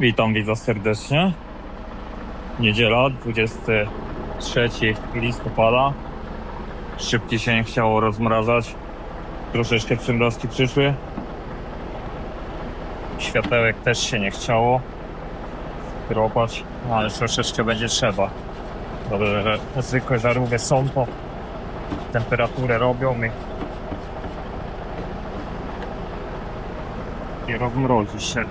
Witam widza serdecznie. Niedziela, 23 listopada. Szybki się nie chciało rozmrażać. Troszeczkę przymrozki przyszły. Światełek też się nie chciało skropać, no ale troszeczkę będzie trzeba. Dobrze, że zwykłe żarówki są to temperaturę robią i i rozmrozi się.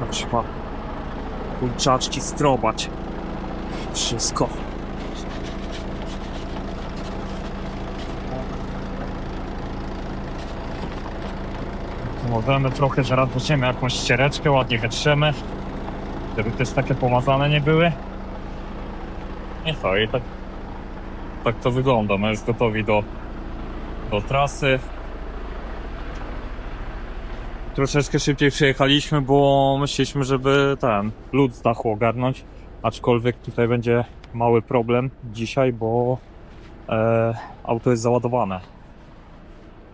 Na przykład kurczaczki strobać. Wszystko. Możemy trochę zaraz weźmiemy jakąś ściereczkę, ładnie wytrzemy, żeby też takie pomazane nie były. I co, i tak, tak to wygląda. My już gotowi do, do trasy. Troszeczkę szybciej przyjechaliśmy, bo myśleliśmy, żeby ten lód z dachu ogarnąć. Aczkolwiek tutaj będzie mały problem dzisiaj, bo e, auto jest załadowane.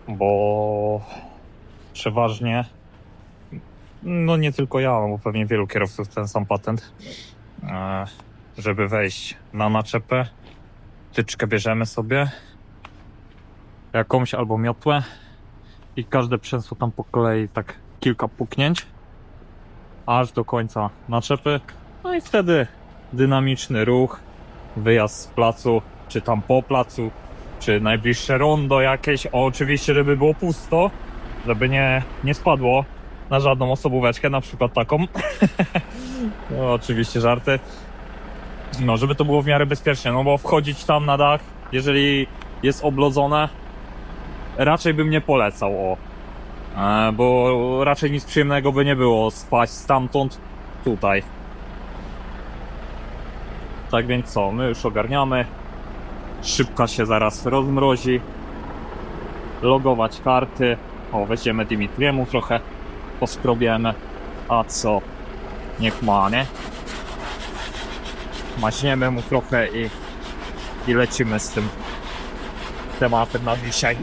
Bo przeważnie, no nie tylko ja, bo pewnie wielu kierowców ten sam patent, e, żeby wejść na naczepę, tyczkę bierzemy sobie, jakąś albo miotłę i każde przęsło tam po kolei tak kilka puknięć, aż do końca naczepy. No i wtedy dynamiczny ruch, wyjazd z placu, czy tam po placu, czy najbliższe rondo jakieś. O, oczywiście, żeby było pusto, żeby nie, nie spadło na żadną osobóweczkę, na przykład taką. no, oczywiście żarty. No, żeby to było w miarę bezpiecznie, no bo wchodzić tam na dach, jeżeli jest oblodzone, raczej bym nie polecał, o. E, bo raczej nic przyjemnego by nie było spać stamtąd tutaj. Tak więc co, my już ogarniamy. Szybka się zaraz rozmrozi. Logować karty. O, weźmiemy Dimitriemu trochę poskrobiemy. A co? Niech ma, nie? Maźniemy mu trochę i, i lecimy z tym tematem na dzisiaj.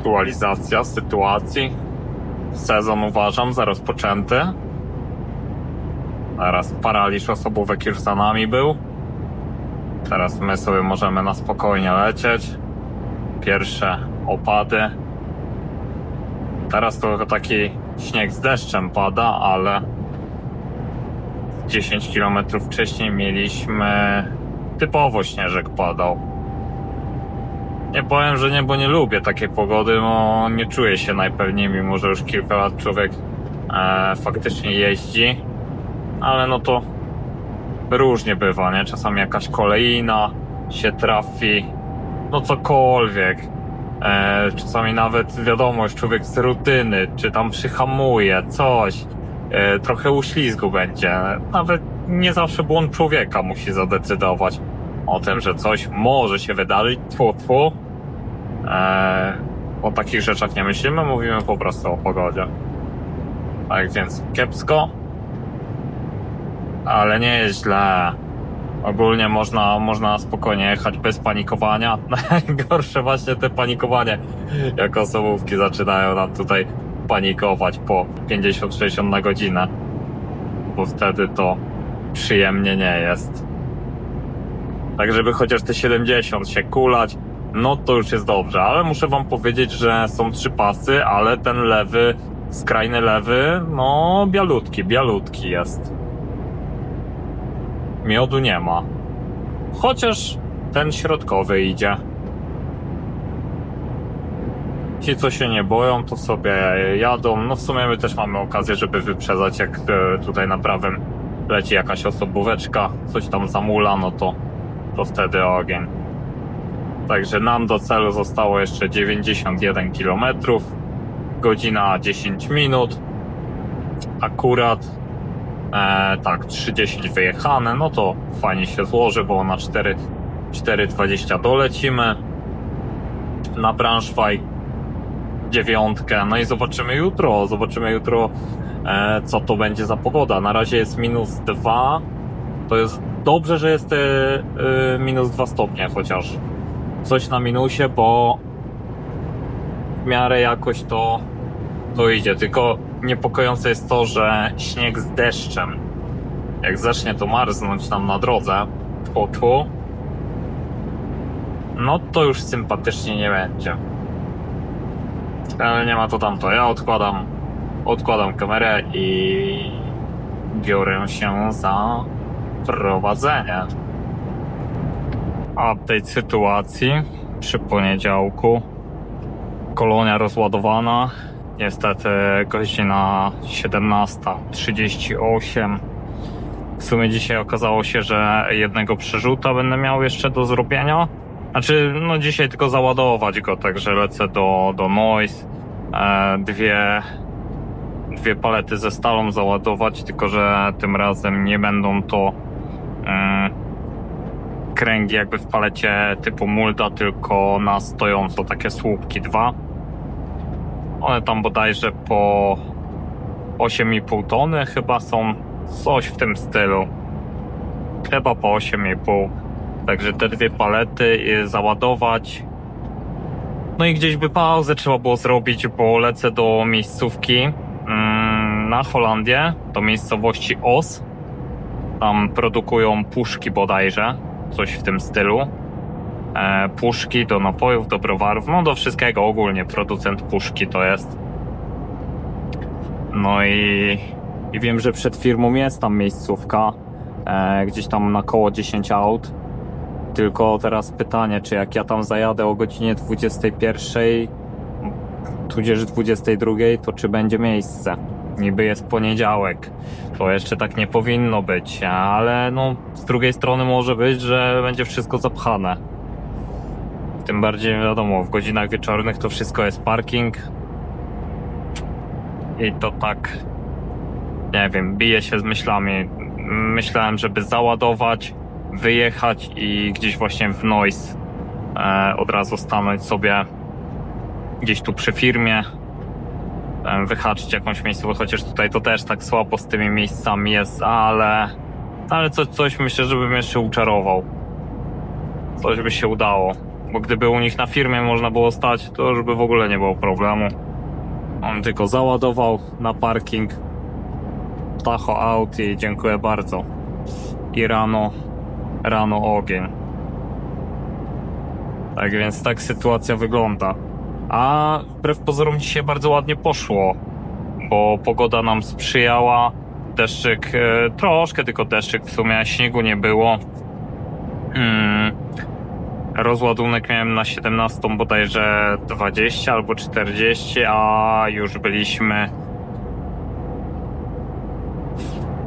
Aktualizacja sytuacji. Sezon uważam za rozpoczęty. Teraz paraliż osobówek już za nami był. Teraz my sobie możemy na spokojnie lecieć. Pierwsze opady. Teraz to taki śnieg z deszczem pada, ale 10 km wcześniej mieliśmy typowo śnieżek padał. Nie powiem, że nie, bo nie lubię takiej pogody, bo nie czuję się najpewniej, mimo że już kilka lat człowiek e, faktycznie jeździ. Ale no to różnie bywa, nie? Czasami jakaś kolejna się trafi, no cokolwiek. E, czasami nawet wiadomość, człowiek z rutyny, czy tam przyhamuje, coś. E, trochę uślizgu będzie. Nawet nie zawsze błąd człowieka musi zadecydować o tym, że coś może się wydarzyć, tfu, tfu. Eee, o takich rzeczach nie myślimy, mówimy po prostu o pogodzie. Tak więc kiepsko, ale nie jest źle. Ogólnie można, można spokojnie jechać bez panikowania. Najgorsze właśnie te panikowanie, jak osobówki zaczynają nam tutaj panikować po 50-60 na godzinę, bo wtedy to przyjemnie nie jest. Tak, żeby chociaż te 70 się kulać, no to już jest dobrze. Ale muszę wam powiedzieć, że są trzy pasy, ale ten lewy, skrajny lewy, no bialutki, bialutki jest. Miodu nie ma. Chociaż ten środkowy idzie. Ci, co się nie boją, to sobie jadą. No w sumie my też mamy okazję, żeby wyprzedzać, jak e, tutaj na prawym leci jakaś osobóweczka, coś tam zamula, no to to wtedy ogień. Także nam do celu zostało jeszcze 91 km, godzina 10 minut. Akurat E, tak, 30 wyjechane, no to fajnie się złoży, bo na 4 4,20 dolecimy na Braunschweig dziewiątkę, no i zobaczymy jutro, zobaczymy jutro e, co to będzie za pogoda. Na razie jest minus 2, to jest dobrze, że jest e, e, minus 2 stopnie chociaż. Coś na minusie, bo w miarę jakoś to, to idzie, tylko niepokojące jest to, że śnieg z deszczem, jak zacznie to marznąć tam na drodze, tfu, tfu, no to już sympatycznie nie będzie. Ale nie ma to tamto. Ja odkładam, odkładam kamerę i biorę się za prowadzenie. Update sytuacji przy poniedziałku. Kolonia rozładowana. Niestety godzina 17.38. W sumie dzisiaj okazało się, że jednego przerzuta będę miał jeszcze do zrobienia. Znaczy, no dzisiaj tylko załadować go, także lecę do, do Noise. E, dwie, dwie palety ze stalą załadować, tylko że tym razem nie będą to kręgi jakby w palecie typu mulda, tylko na stojąco takie słupki dwa. One tam bodajże po 8,5 tony chyba są coś w tym stylu. Chyba po 8,5. Także te dwie palety y, załadować. No i gdzieś by pauzę trzeba było zrobić, bo lecę do miejscówki mm, na Holandię, do miejscowości Os. Tam produkują puszki bodajże, coś w tym stylu. E, puszki do napojów, do browarów, no do wszystkiego ogólnie. Producent puszki to jest. No i, i wiem, że przed firmą jest tam miejscówka, e, gdzieś tam na koło 10 aut. Tylko teraz pytanie, czy jak ja tam zajadę o godzinie 21, tudzież 22, to czy będzie miejsce? Niby jest poniedziałek, to jeszcze tak nie powinno być, ale no z drugiej strony może być, że będzie wszystko zapchane. Tym bardziej wiadomo, w godzinach wieczornych to wszystko jest parking. I to tak, nie wiem, bije się z myślami. Myślałem, żeby załadować, wyjechać i gdzieś właśnie w Noise e, od razu stanąć sobie gdzieś tu przy firmie, wyhaczyć jakąś miejscówkę, chociaż tutaj to też tak słabo z tymi miejscami jest, ale ale coś, coś myślę, żebym jeszcze uczarował. Coś by się udało, bo gdyby u nich na firmie można było stać, to już by w ogóle nie było problemu. On tylko załadował na parking Tacho Out i dziękuję bardzo. I rano rano ogień. Tak więc tak sytuacja wygląda. A wbrew pozorom dzisiaj bardzo ładnie poszło, bo pogoda nam sprzyjała. Deszczyk, e, troszkę tylko deszczyk, w sumie śniegu nie było. Hmm. Rozładunek miałem na 17 bodajże 20 albo 40, a już byliśmy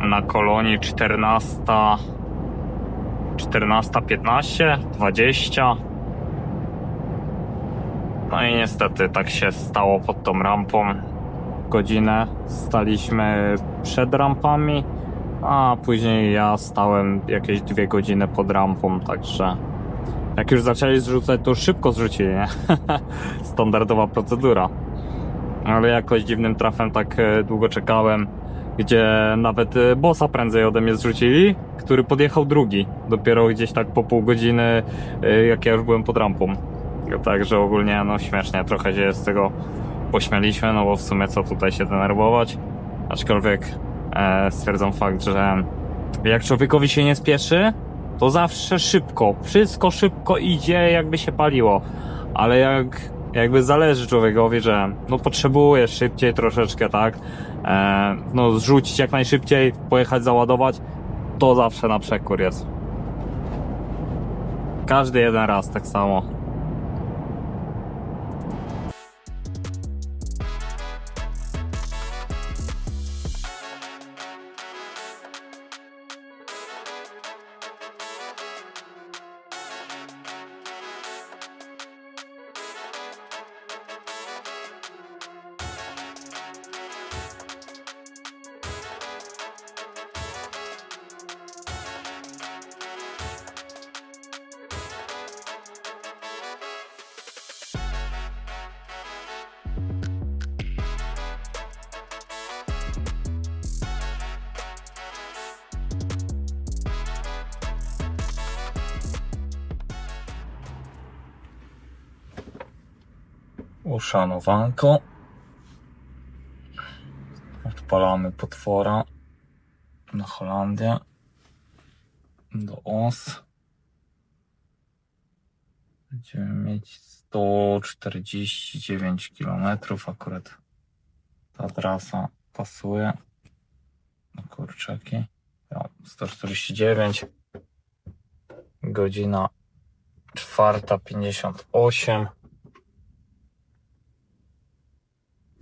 na kolonii 14. 14.15, 20. No i niestety tak się stało pod tą rampą. Godzinę staliśmy przed rampami, a później ja stałem jakieś dwie godziny pod rampą, także jak już zaczęli zrzucać, to szybko zrzucili, nie? Standardowa procedura. Ale jakoś dziwnym trafem tak e, długo czekałem gdzie nawet y, bossa prędzej ode mnie zrzucili, który podjechał drugi. Dopiero gdzieś tak po pół godziny, y, jak ja już byłem pod rampą. Także ogólnie, no śmiesznie trochę się z tego pośmialiśmy, no bo w sumie co tutaj się denerwować. Aczkolwiek e, stwierdzam fakt, że jak człowiekowi się nie spieszy, to zawsze szybko, wszystko szybko idzie, jakby się paliło. Ale jak jakby zależy człowiekowi, że no potrzebuje szybciej troszeczkę, tak, e, no zrzucić jak najszybciej, pojechać załadować, to zawsze na przekór jest. Każdy jeden raz tak samo. Uszanowanko. Odpalamy potwora na Holandię. Do OS. Będziemy mieć 149 km. Akurat ta trasa pasuje. Na kurczaki. Ja, 149. Godzina 4.58.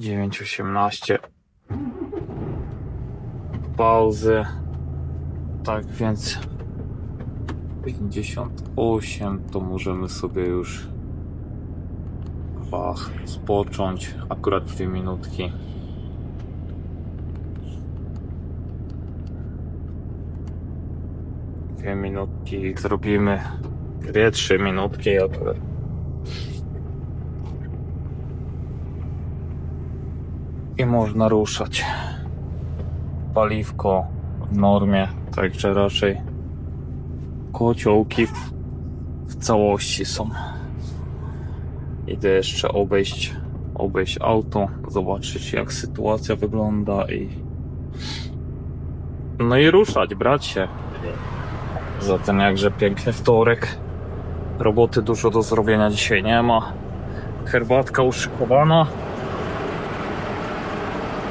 9.18 pauzy. Tak więc 58 to możemy sobie już bach, spocząć. Akurat dwie minutki. Dwie minutki zrobimy. Dwie, trzy minutki akurat można ruszać. Paliwko w normie, także raczej kociołki w, w całości są. Idę jeszcze obejść, obejść auto, zobaczyć jak sytuacja wygląda i no i ruszać, brać się za ten jakże piękny wtorek. Roboty dużo do zrobienia dzisiaj nie ma. Herbatka uszykowana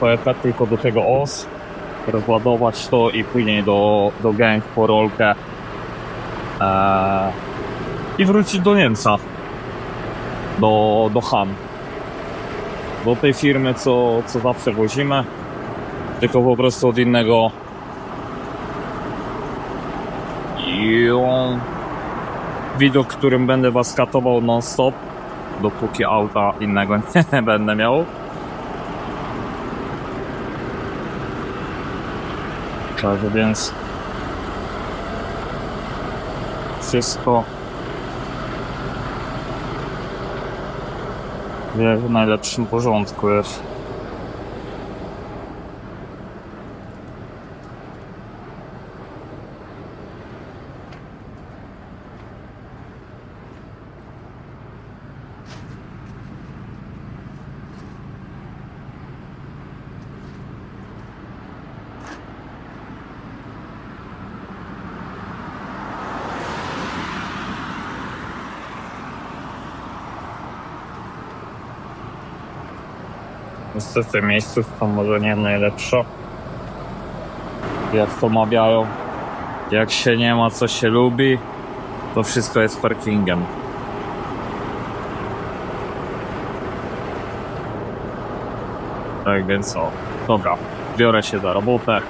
pojechać tylko do tego OS, rozładować to i później do, do gang po rolkę eee, i wrócić do Niemca, do, do Han. Do tej firmy, co, co zawsze wozimy, tylko po prostu od innego i on, widok, którym będę was katował non-stop, dopóki auta innego nie będę miał. Także więc wszystko w najlepszym porządku jest. Niestety miejscówka może nie najlepsza. Jak to mawiają, jak się nie ma co się lubi, to wszystko jest parkingiem. Tak więc o, dobra, biorę się za robotę,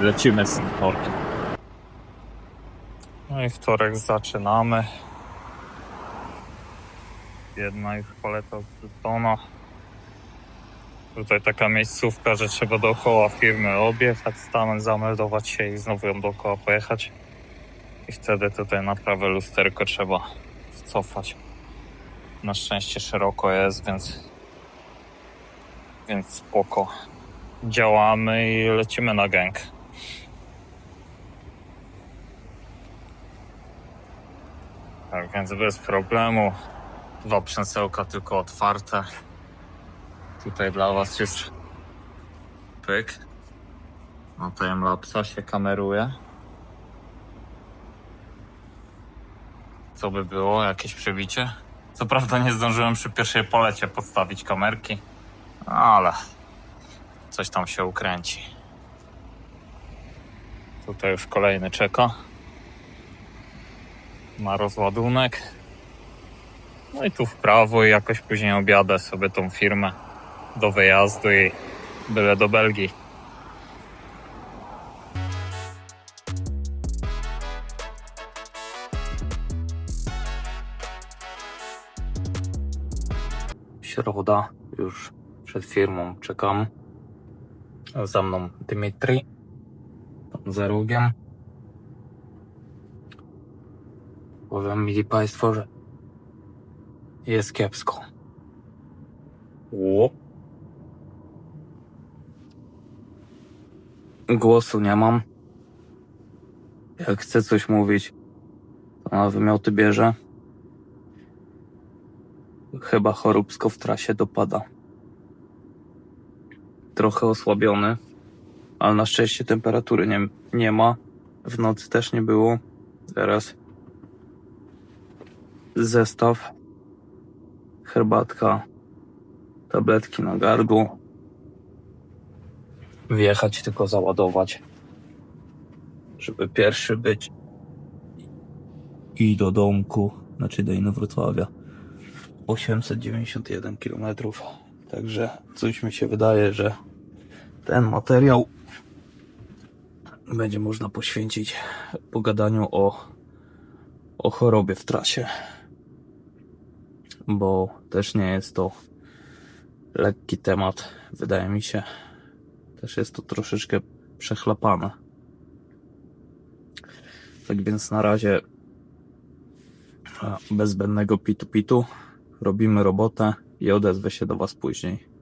lecimy z tym torkiem. No i wtorek zaczynamy. Jedna już paleta zrzucona. Tutaj taka miejscówka, że trzeba dookoła firmy objechać, stanąć, zameldować się i znowu ją dookoła pojechać. I wtedy tutaj na prawe lusterko trzeba cofać. Na szczęście szeroko jest, więc więc spoko. Działamy i lecimy na gang. Tak więc bez problemu. Dwa przęsełka tylko otwarte. Tutaj dla Was już pyk. Na timelapsa się kameruje. Co by było? Jakieś przebicie? Co prawda nie zdążyłem przy pierwszej polecie podstawić kamerki, ale coś tam się ukręci. Tutaj już kolejny czeka na rozładunek. No i tu w prawo i jakoś później objadę sobie tą firmę do wyjazdu i byle do Belgii. Środa, już przed firmą czekam. Za mną Dmitri, tam za rogiem. Powiem, mili Państwo, że jest kiepsko. Łop. Głosu nie mam. Jak chcę coś mówić, to na wymioty bierze. chyba choróbsko w trasie dopada. Trochę osłabiony, ale na szczęście temperatury nie, nie ma. W nocy też nie było. Teraz zestaw, herbatka, tabletki na gardło. Wjechać tylko załadować, żeby pierwszy być i do domku, znaczy do Inowrocławia. 891 km. Także coś mi się wydaje, że ten materiał będzie można poświęcić pogadaniu o, o chorobie w trasie. Bo też nie jest to lekki temat, wydaje mi się. Też jest to troszeczkę przechlapane. Tak więc na razie a, bez zbędnego pitu-pitu robimy robotę i odezwę się do Was później.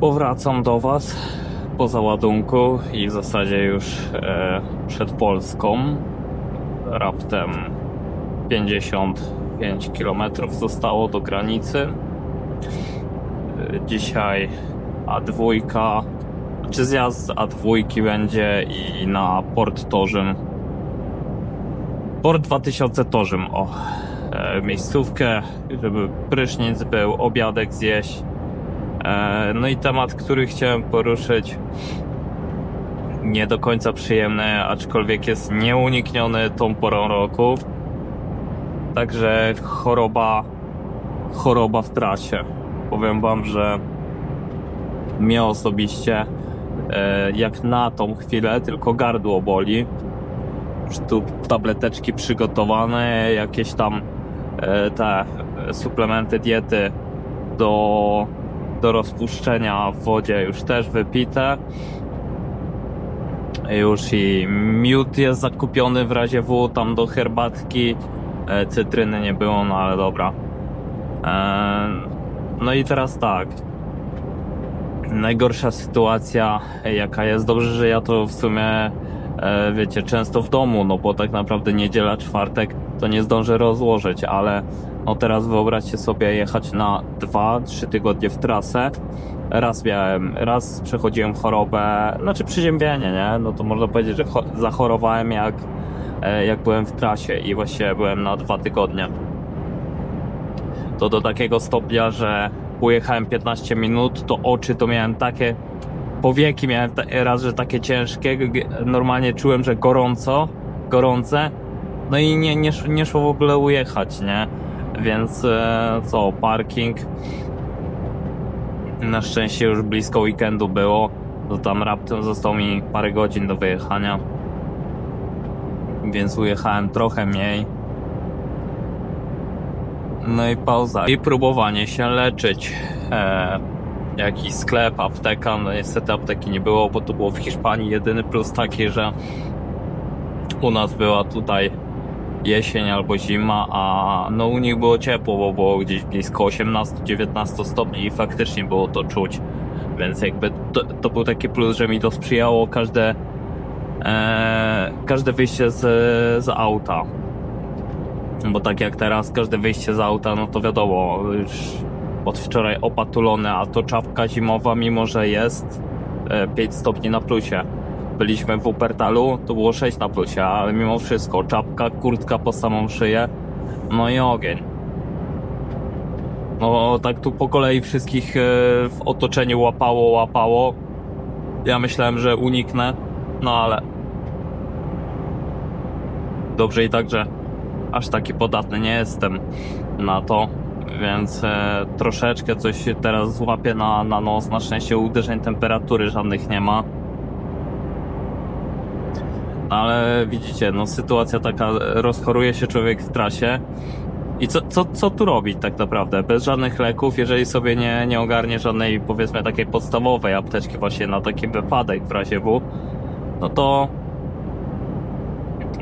Powracam do Was po załadunku i w zasadzie już e, przed Polską. Raptem 55 km zostało do granicy. E, Dzisiaj A2, czy zjazd z A2 będzie i na Port Torzym. Port 2000 Torzym, o. E, miejscówkę, żeby prysznic był, obiadek zjeść. E, No i temat, który chciałem poruszyć, nie do końca przyjemny, aczkolwiek jest nieunikniony tą porą roku. Także choroba, choroba w trasie. Powiem wam, że mnie osobiście, e, jak na tą chwilę, tylko gardło boli. Tu tableteczki przygotowane, jakieś tam e, te suplementy diety do do rozpuszczenia w wodzie już też wypite. Już i miód jest zakupiony w razie W, tam do herbatki. E, Cytryny nie było, no ale dobra. E, No i teraz tak. Najgorsza sytuacja, jaka jest, dobrze, że ja to w sumie, e, wiecie, często w domu, no bo tak naprawdę niedziela, czwartek to nie zdążę rozłożyć, ale no teraz wyobraźcie sobie jechać na 2-3 tygodnie w trasę. Raz miałem, raz przechodziłem chorobę, znaczy przeziębienie, nie? No to można powiedzieć, że cho- zachorowałem jak, e, jak byłem w trasie i właściwie byłem na dwa tygodnie. To do takiego stopnia, że pojechałem 15 minut, to oczy to miałem takie, powieki miałem raz, że takie ciężkie, normalnie czułem, że gorąco, gorące, no i nie, nie, nie szło w ogóle ujechać, nie? Więc e, co, parking. Na szczęście już blisko weekendu było. To tam raptem zostało mi parę godzin do wyjechania. Więc ujechałem trochę mniej. No i pauza. I próbowanie się leczyć. E, jakiś sklep, apteka. No niestety apteki nie było, bo to było w Hiszpanii. Jedyny plus taki, że u nas była tutaj jesień albo zima, a no u nich było ciepło, bo było gdzieś blisko 18-19 stopni i faktycznie było to czuć. Więc jakby to, to był taki plus, że mi to sprzyjało każde e, każde wyjście z, z auta. Bo tak jak teraz każde wyjście z auta, no to wiadomo, już od wczoraj opatulone, a to czapka zimowa, mimo że jest e, 5 stopni na plusie byliśmy w Wuppertalu, to było 6 na plusie, ale mimo wszystko czapka, kurtka po samą szyję, no i ogień. No tak tu po kolei wszystkich e, w otoczeniu łapało, łapało. Ja myślałem, że uniknę, no ale dobrze i tak, że aż taki podatny nie jestem na to, więc e, troszeczkę coś teraz złapię na, na nos. Na szczęście uderzeń temperatury żadnych nie ma. Ale widzicie, no sytuacja taka, rozchoruje się człowiek w trasie. I co, co, co tu robić tak naprawdę? Bez żadnych leków, jeżeli sobie nie, nie ogarnie żadnej, powiedzmy, takiej podstawowej apteczki właśnie na taki wypadek w razie W, no to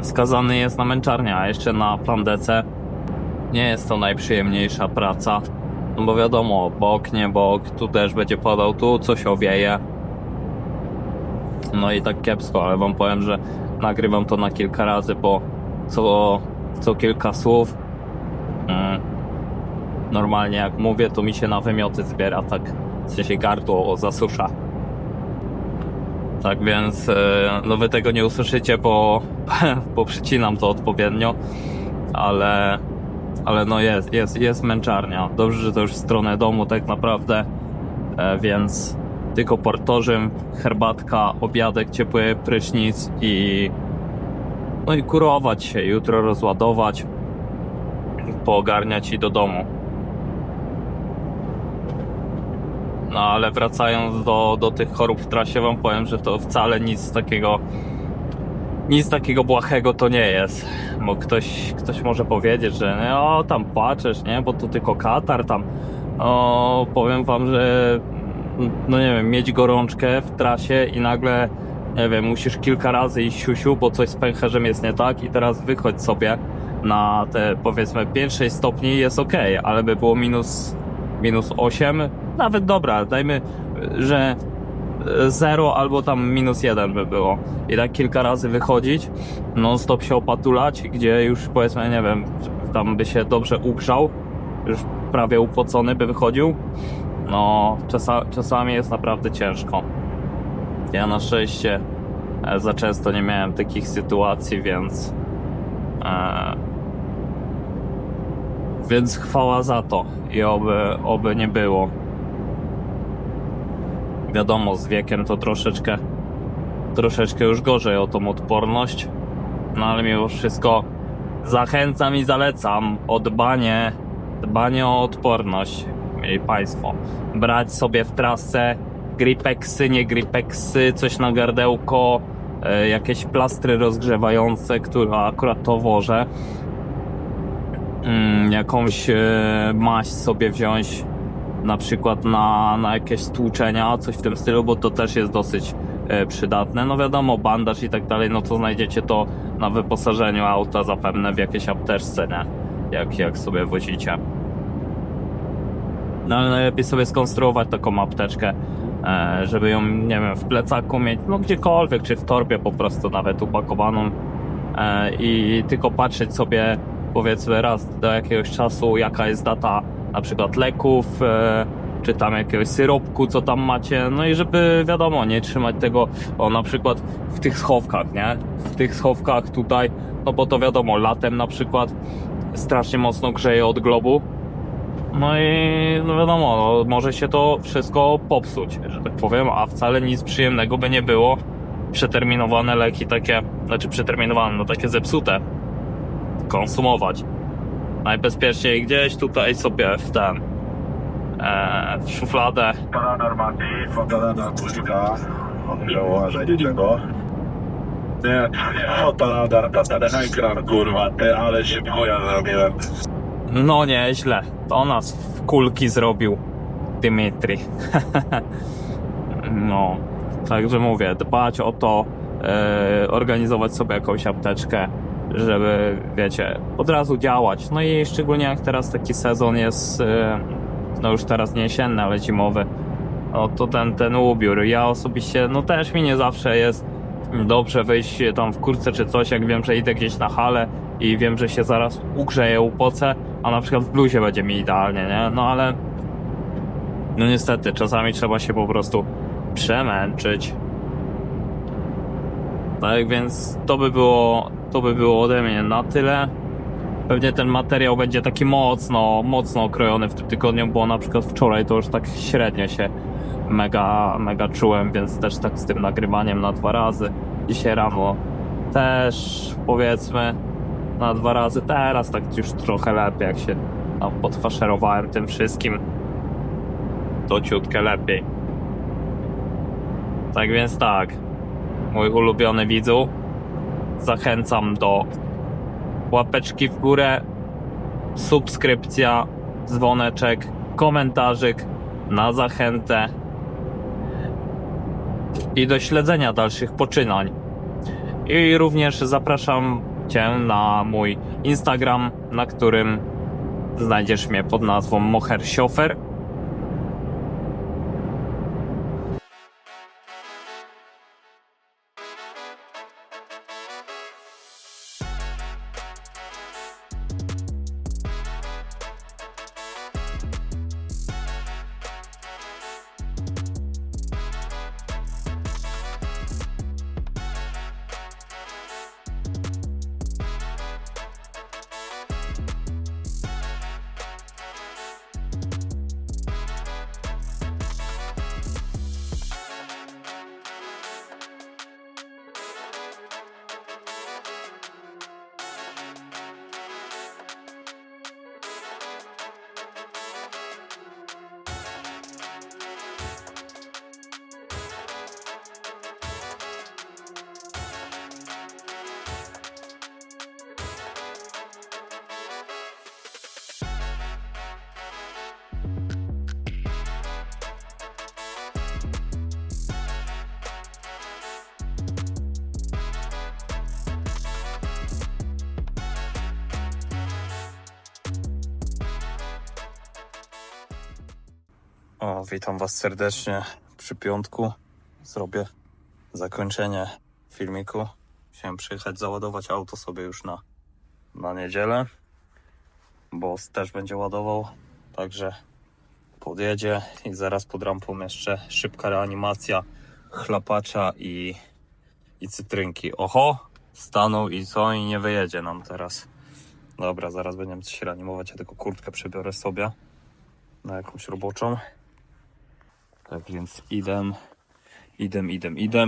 skazany jest na męczarnię, a jeszcze na plan DC nie jest to najprzyjemniejsza praca. No bo wiadomo, bok, nie bok, tu też będzie padał, tu coś owieje. No i tak kiepsko, ale wam powiem, że nagrywam to na kilka razy, bo co, co kilka słów mm, normalnie jak mówię, to mi się na wymioty zbiera, tak w sensie gardło zasusza. Tak więc, e, no wy tego nie usłyszycie, bo, bo przycinam to odpowiednio, ale, ale no jest, jest, jest męczarnia. Dobrze, że to już w stronę domu tak naprawdę, e, więc tylko portorzym, herbatka, obiadek, ciepły prysznic i no i kurować się, jutro rozładować, poogarniać i do domu. No ale wracając do, do tych chorób w trasie, wam powiem, że to wcale nic takiego nic takiego błahego to nie jest. Bo ktoś, ktoś może powiedzieć, że no tam płaczesz, nie? Bo to tylko katar tam. O, powiem wam, że no nie wiem, mieć gorączkę w trasie i nagle nie wiem, musisz kilka razy iść siusiu, bo coś z pęcherzem jest nie tak i teraz wychodź sobie na te powiedzmy 5-6 stopni jest ok, ale by było minus, minus 8, nawet dobra, dajmy, że 0 albo tam minus 1 by było. I tak kilka razy wychodzić, non stop się opatulać, gdzie już powiedzmy, nie wiem, tam by się dobrze ugrzał, już prawie upocony by wychodził. No, czasa, czasami jest naprawdę ciężko. Ja na szczęście e, za często nie miałem takich sytuacji, więc. E, więc chwała za to i oby, oby nie było. Wiadomo, z wiekiem to troszeczkę, troszeczkę już gorzej o tą odporność, no ale mimo wszystko zachęcam i zalecam o dbanie, dbanie o odporność, mieli Państwo. Brać sobie w trasę gripeksy, nie gripeksy, coś na gardełko, e, jakieś plastry rozgrzewające, które akurat to wożę. Mm, jakąś e, maść sobie wziąć na przykład na, na jakieś stłuczenia, coś w tym stylu, bo to też jest dosyć e, przydatne. No wiadomo, bandaż i tak dalej, no to znajdziecie to na wyposażeniu auta zapewne w jakiejś apteczce, nie? Jak, jak sobie wozicie. No ale najlepiej sobie skonstruować taką apteczkę, e, żeby ją, nie wiem, w plecaku mieć, no gdziekolwiek, czy w torbie po prostu nawet upakowaną e, i tylko patrzeć sobie powiedzmy raz do jakiegoś czasu, jaka jest data na przykład leków, e, czy tam jakiegoś syropku, co tam macie, no i żeby wiadomo, nie trzymać tego, o na przykład w tych schowkach, nie? W tych schowkach tutaj, no bo to wiadomo, latem na przykład strasznie mocno grzeje od globu, no i no wiadomo, no, może się to wszystko popsuć, że tak powiem, a wcale nic przyjemnego by nie było. Przeterminowane leki takie, znaczy przeterminowane, no takie zepsute, konsumować. Najbezpieczniej gdzieś tutaj sobie w ten, e, w szufladę. Paranormativ, fotelena guzika, odgrzało tego. Nie, o panadar, ten ekran, kurwa, ty, ale się boja zrobiłem. No nieźle, to nas w kulki zrobił Dymitri. no, także mówię, dbać o to, e, organizować sobie jakąś apteczkę, żeby, wiecie, od razu działać. No i szczególnie jak teraz taki sezon jest, e, no już teraz nie jesienny, ale zimowy, no to ten, ten ubiór. Ja osobiście, no też mi nie zawsze jest dobrze wyjść tam w kurce czy coś, jak wiem, że idę gdzieś na halę i wiem, że się zaraz ugrzeję, upocę, a na przykład w bluzie będzie mi idealnie, nie? No ale no niestety, czasami trzeba się po prostu przemęczyć. Tak więc to by było, to by było ode mnie na tyle. pewnie ten materiał będzie taki mocno, mocno okrojony w tym tygodniu, bo na przykład wczoraj to już tak średnio się mega, mega czułem, więc też tak z tym nagrywaniem na dwa razy. Dzisiaj rano też powiedzmy na dwa razy. Teraz tak już trochę lepiej, jak się tam podfaszerowałem tym wszystkim. To ciutkę lepiej. Tak więc tak, mój ulubiony widzu, zachęcam do łapeczki w górę, subskrypcja, dzwoneczek, komentarzyk na zachętę i do śledzenia dalszych poczynań. I również zapraszam Cię na mój Instagram, na którym znajdziesz mnie pod nazwą Moher Siofer. O, witam Was serdecznie przy piątku. Zrobię zakończenie filmiku. Chciałem przyjechać załadować auto sobie już na, na niedzielę. Boss też będzie ładował, także podjedzie i zaraz pod rampą jeszcze szybka reanimacja chlapacza i, i cytrynki. Oho, stanął i co? I nie wyjedzie nam teraz. Dobra, zaraz będziemy coś reanimować. Ja tylko kurtkę przebiorę sobie na jakąś roboczą. Tak więc idę, idę, idę, idę,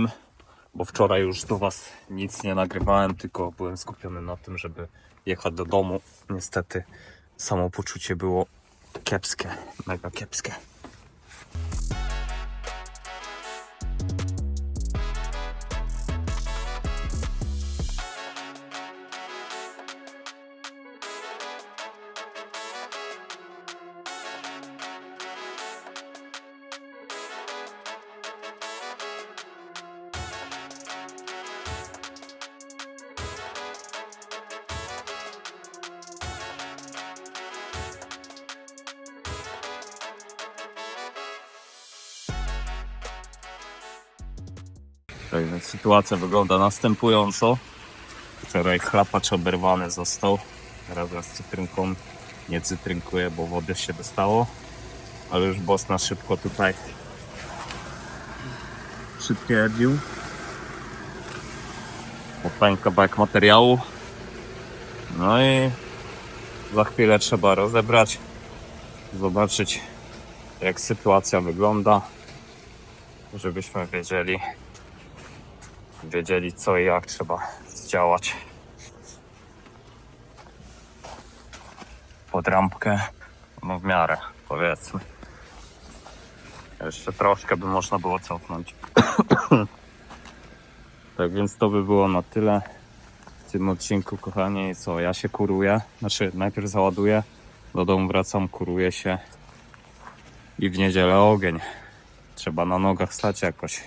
bo wczoraj już do Was nic nie nagrywałem, tylko byłem skupiony na tym, żeby jechać do domu. Niestety samopoczucie było kiepskie, mega kiepskie. Sytuacja wygląda następująco. Wczoraj chlapacz oberwany został razem z cytrynką. Nie cytrynkuję, bo wody się dostało. Ale już boss na szybko tutaj przytwierdził. Fajny kawałek materiału. No i za chwilę trzeba rozebrać, zobaczyć jak sytuacja wygląda, żebyśmy wiedzieli, wiedzieli co i jak trzeba zdziałać. Pod rampkę, no w miarę, powiedzmy. Jeszcze troszkę by można było cofnąć. tak więc to by było na tyle w tym odcinku, kochani. Co, ja się kuruję, znaczy najpierw załaduję, do domu wracam, kuruję się i w niedzielę ogień. Trzeba na nogach stać jakoś.